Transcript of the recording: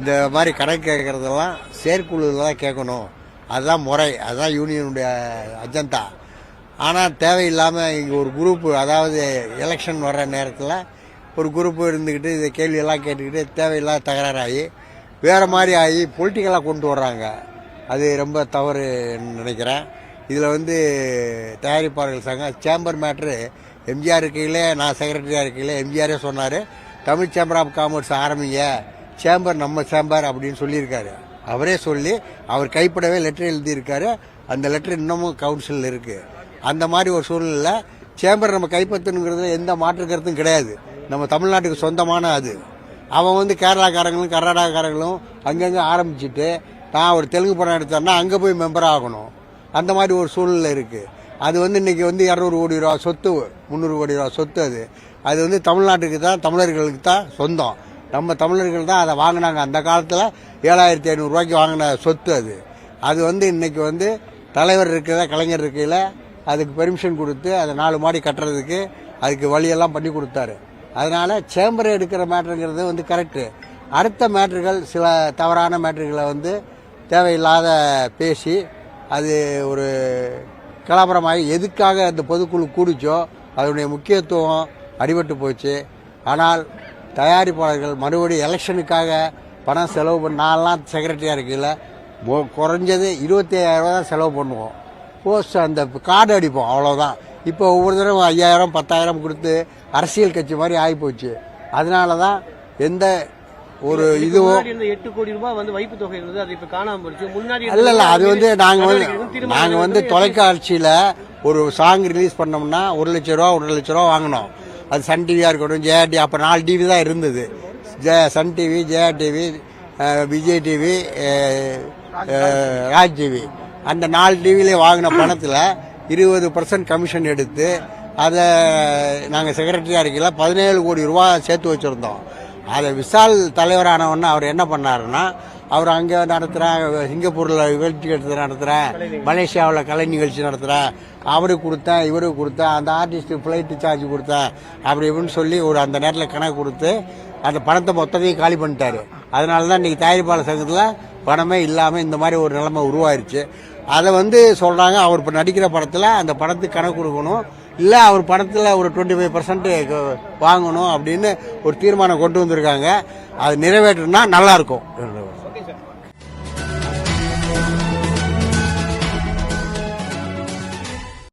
இந்த மாதிரி கணக்கு கேட்கறதெல்லாம் செயற்குழுவில் தான் கேட்கணும். அதுதான் முறை. அதுதான் யூனியனுடைய அஜெண்டா ஆனால் தேவையில்லாமல் இங்கே ஒரு குரூப்பு அதாவது எலெக்ஷன் வர்ற நேரத்தில் ஒரு குரூப்பு இருந்துக்கிட்டு இதை கேள்வியெல்லாம் கேட்டுக்கிட்டு தேவையில்லாத தகராறாகி வேறு மாதிரி ஆகி பொலிட்டிக்கலாக கொண்டு வர்றாங்க. அது ரொம்ப தவறு நினைக்கிறேன். இதில் வந்து தயாரிப்பாளர்கள் சங்கம் சேம்பர் மேட்ரு எம்ஜிஆர் இருக்கையிலே நான் செக்ரட்டரியாக இருக்கையிலே எம்ஜிஆரே சொன்னார் தமிழ் சேம்பர் ஆஃப் காமர்ஸ் ஆரம்பிங்க. சேம்பர் நம்ம சேம்பர் அப்படின்னு சொல்லியிருக்காரு. அவரே சொல்லி அவர் கைப்படவே லெட்டர் எழுதியிருக்காரு. அந்த லெட்டர் இன்னமும் கவுன்சிலில் இருக்குது அந்த மாதிரி ஒரு சூழ்நிலை சேம்பர் நம்ம கைப்பற்றணுங்கிறதுல எந்த மாற்று கருத்தும் கிடையாது. நம்ம தமிழ்நாட்டுக்கு சொந்தமான அது. அவன் வந்து கேரளாக்காரங்களும் கர்நாடகாக்காரங்களும் அங்கங்கே ஆரம்பிச்சுட்டு நான் ஒரு தெலுங்கு படம் எடுத்தேன்னா அங்கே போய் மெம்பர் ஆகணும். அந்த மாதிரி ஒரு சூழ்நிலை இருக்குது அது வந்து இன்னைக்கு வந்து இரநூறு கோடி ரூபா சொத்து முந்நூறு கோடி ரூபா சொத்து அது. அது வந்து தமிழ்நாட்டுக்கு தான் தமிழர்களுக்கு தான் சொந்தம். நம்ம தமிழர்கள் தான் அதை வாங்கினாங்க. அந்த காலத்தில் ஏழாயிரத்தி ஐநூறுரூவாய்க்கு வாங்கின சொத்து அது. அது வந்து இன்றைக்கி வந்து தலைவர் இருக்கிற கலைஞர் இருக்கையில் அதுக்கு பெர்மிஷன் கொடுத்து அதை நாலு மாடி கட்டுறதுக்கு அதுக்கு வழியெல்லாம் பண்ணி கொடுத்தாரு. அதனால சேம்பர் எடுக்கிற மேட்ருங்கிறது வந்து கரெக்டு அடுத்த மேட்ருகள் சில தவறான மேட்ருகளை வந்து தேவையில்லாத பேசி அது ஒரு கலாபரமாகி எதுக்காக அந்த பொதுக்குழு கூடிச்சோ அதனுடைய முக்கியத்துவம் அடிபட்டு போச்சு. ஆனால் தயாரிப்பாளர்கள் மறுபடியும் எலெக்ஷனுக்காக பணம் செலவு பண்ண நான்லாம் செக்ரட்டரியாக இருக்கையில் மொ- குறைஞ்சது இருபத்தி ஐயாயிரம் ரூபா தான் செலவு பண்ணுவோம். போஸ்ட் அந்த கார்டு அடிப்போம் அவ்வளோதான் இப்போ ஒவ்வொரு தடவை ஐயாயிரம் பத்தாயிரம் கொடுத்து அரசியல் கட்சி மாதிரி ஆகிப்போச்சு. அதனால தான் எந்த ஒரு இதுவோ முன்னாடி இருந்த எட்டு கோடி ரூபாய் வந்து வைப்பு தொகை இருந்தது அது இப்ப காணாம போயிடுச்சு. முன்னாடி இல்ல இல்ல அது வந்து நாங்க வந்து நடவடிக்கைகளும் தீர்மானங்களும் நாங்க வந்து தொலைக்காட்சியில ஒரு சாங் ரிலீஸ் பண்ணோம்னா ஒரு லட்ச ரூபா ஒன்றரை லட்ச ரூபா வாங்கினோம். அது சன் டிவியாக இருக்கட்டும் ஜெயா டிவி அப்போ நாலு டிவி தான் இருந்தது. ஜெ Sun TV Jaya TV Vijay TV Raj TV. அந்த நாலு டிவிலே வாங்கின பணத்தில் இருபது பர்சன்ட் கமிஷன் எடுத்து அதை நாங்கள் செக்ரட்டரியாக இருக்கல பதினேழு கோடி ரூபா சேர்த்து வச்சுருந்தோம். அதை விசால் தலைவரானவொன்னே அவர் என்ன பண்ணாருன்னா அவர் அங்கே நடத்துகிறேன் சிங்கப்பூரில் நிகழ்ச்சி எடுத்து நடத்துகிறேன் மலேசியாவில் கலை நிகழ்ச்சி நடத்துகிறேன் அவருக்கு கொடுத்தேன் இவருக்கு கொடுத்தேன் அந்த ஆர்டிஸ்ட்டு ஃப்ளைட்டு சார்ஜ் கொடுத்தேன் அப்படி இப்படின்னு சொல்லி ஒரு அந்த நேரத்தில் கணக்கு கொடுத்து அந்த பணத்தை மொத்தத்தையும் காலி பண்ணிட்டாரு. அதனால தான் இன்றைக்கி தயாரிப்பாளர் சங்கத்தில் பணமே இல்லாமல் இந்த மாதிரி ஒரு நிலைமை உருவாயிருச்சு. அதை வந்து சொல்கிறாங்க அவர் இப்போ நடிக்கிற படத்தில் அந்த படத்துக்கு கணக்கு கொடுக்கணும். இல்லை அவர் படத்தில் ஒரு டுவெண்ட்டி ஃபைவ் பர்சன்ட் வாங்கணும் அப்படின்னு ஒரு தீர்மானம் கொண்டு வந்திருக்காங்க. அது நிறைவேற்றினா நல்லாயிருக்கும்